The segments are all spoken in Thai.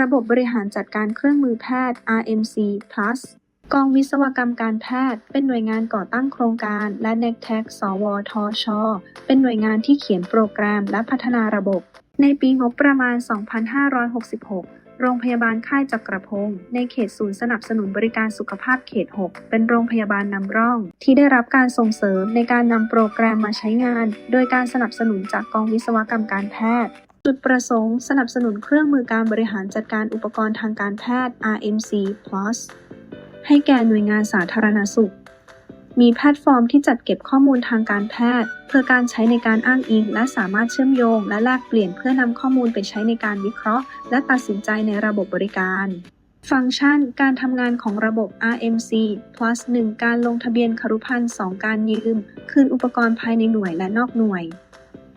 ระบบบริหารจัดการเครื่องมือแพทย์ RMC Plus กองวิศวกรรมการแพทย์ เป็นหน่วยงานก่อตั้งโครงการ และ n e c t e c สวทช เป็นหน่วยงานที่เขียนโปรแกรมและพัฒนาระบบ ในปีงบประมาณ 2566 โรงพยาบาลค่ายจักรพงศ์ในเขตศูนย์สนับสนุนบริการสุขภาพเขต 6 เป็นโรงพยาบาลนำร่อง ที่ได้รับการส่งเสริมในการนำโปรแกรมมาใช้งาน โดยการสนับสนุนจากกองวิศวกรรมการแพทย์ จุดประสงค์สนับสนุนเครื่องมือการบริหารจัดการอุปกรณ์ทางการแพทย์ RMC Plus ให้แก่หน่วยงานสาธารณสุข มีแพลตฟอร์มที่จัดเก็บข้อมูลทางการแพทย์ เพื่อการใช้ในการอ้างอิง และสามารถเชื่อมโยง และแลกเปลี่ยนเพื่อนำข้อมูลไปใช้ในการวิเคราะห์ และตัดสินใจในระบบบริการ ฟังก์ชัน การทำงานของระบบ RMC plus 1 การลงทะเบียนครุพันธ์2การยืม คืนอุปกรณ์ภายในหน่วยและนอกหน่วย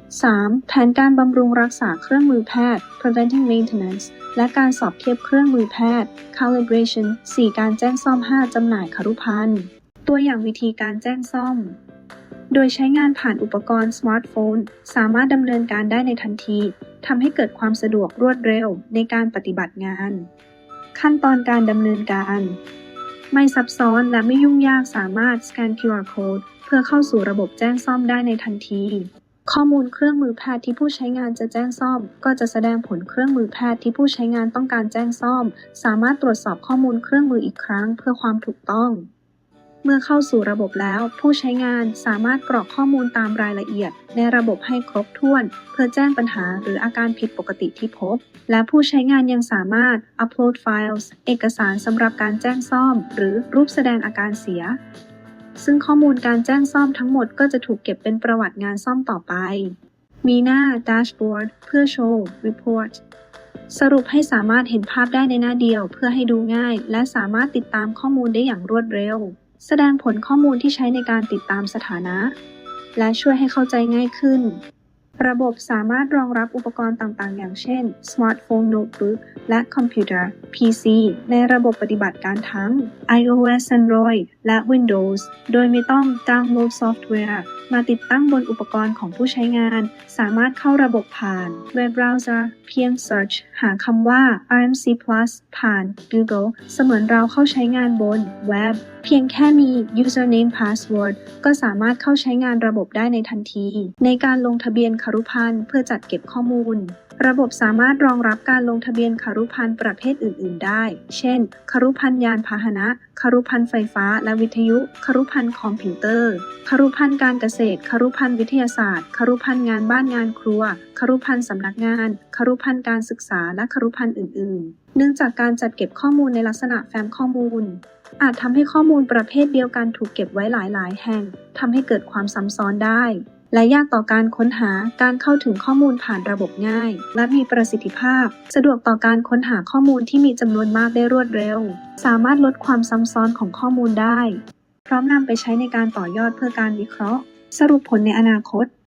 3. แผนการบำรุงรักษาเครื่องมือแพทย์ preventing maintenance และการสอบเทียบเครื่องมือแพทย์ calibration 4. การแจ้งซ่อม 5. จำหน่ายคารุพันธ์ตัวอย่างวิธีการแจ้งซ่อม โดยใช้งานผ่านอุปกรณ์สมาร์ทโฟน สามารถดำเนินการได้ในทันที ทำให้เกิดความสะดวกรวดเร็วในการปฏิบัติงาน ขั้นตอนการดำเนินการ ไม่ซับซ้อนและไม่ยุ่งยากสามารถสแกน QR code เพื่อเข้าสู่ระบบแจ้งซ่อมได้ในทันที ข้อมูลเครื่องมือแพทย์ที่ผู้ใช้งานจะแจ้งซ่อม ก็จะแสดงผลเครื่องมือแพทย์ที่ผู้ใช้งานต้องการแจ้งซ่อม สามารถตรวจสอบข้อมูลเครื่องมืออีกครั้งเพื่อความถูกต้อง เมื่อเข้าสู่ระบบแล้ว ผู้ใช้งานสามารถกรอกข้อมูลตามรายละเอียด ในระบบให้ครบถ้วน เพื่อแจ้งปัญหาหรืออาการผิดปกติที่พบ และผู้ใช้งานยังสามารถอัปโหลดไฟล์เอกสารสำหรับการแจ้งซ่อม หรือรูปแสดงอาการเสีย ซึ่งข้อมูลการแจ้งซ่อมทั้งหมดก็จะถูกเก็บเป็นประวัติงานซ่อมต่อไป มีหน้า Dashboard เพื่อโชว์ Report สรุปให้สามารถเห็นภาพได้ในหน้าเดียวเพื่อให้ดูง่าย และสามารถติดตามข้อมูลได้อย่างรวดเร็ว แสดงผลข้อมูลที่ใช้ในการติดตามสถานะ และช่วยให้เข้าใจง่ายขึ้น ระบบสามารถรองรับอุปกรณ์ต่างๆ อย่างเช่น สมาร์ทโฟน โน้ตบุ๊ก และคอมพิวเตอร์ PC ในระบบปฏิบัติการทั้ง iOS Android และ Windows โดยไม่ต้องดาวน์โหลดซอฟต์แวร์ มาติดตั้งบนอุปกรณ์ของผู้ใช้งาน สามารถเข้าระบบผ่าน Web Browser เซอร์เพียง Search หาคำว่า RMC Plus ผ่าน Google เสมือนเราเข้าใช้งานบนเว็บเพียงแค่มี username password ก็สามารถเข้าใช้งานระบบได้ในทันที ในการลงทะเบียนคารุพันธ์เพื่อจัดเก็บข้อมูล ระบบสามารถรองรับการลงทะเบียนคารุพันธ์ประเภทอื่น ๆ ได้ เช่นคารุพันธ์ยานพาหนะคารุพันธ์ไฟฟ้าและวิทยุคารุพันธ์คอมพิวเตอร์คารุพันธ์การเกษตรคารุพันธ์วิทยาศาสตร์คารุพันธ์งานบ้านงานครัวคารุพันธ์สำนักงานคารุพันธ์การศึกษาและคารุพันธ์อื่น ๆ เนื่องจากการจัดเก็บข้อมูลในลักษณะแฟ้มข้อมูลอาจทำให้ข้อมูลประเภทเดียวกันถูกเก็บไว้หลาย ๆ แห่ง ทำให้เกิดความซ้ำซ้อนได้ และยากต่อการค้นหาการเข้าถึงข้อมูลผ่านระบบง่าย และมีประสิทธิภาพ สะดวกต่อการค้นหาข้อมูลที่มีจำนวนมากได้รวดเร็ว สามารถลดความซ้ำซ้อนของข้อมูลได้ พร้อมนำไปใช้ในการต่อยอดเพื่อการวิเคราะห์ สรุปผลในอนาคต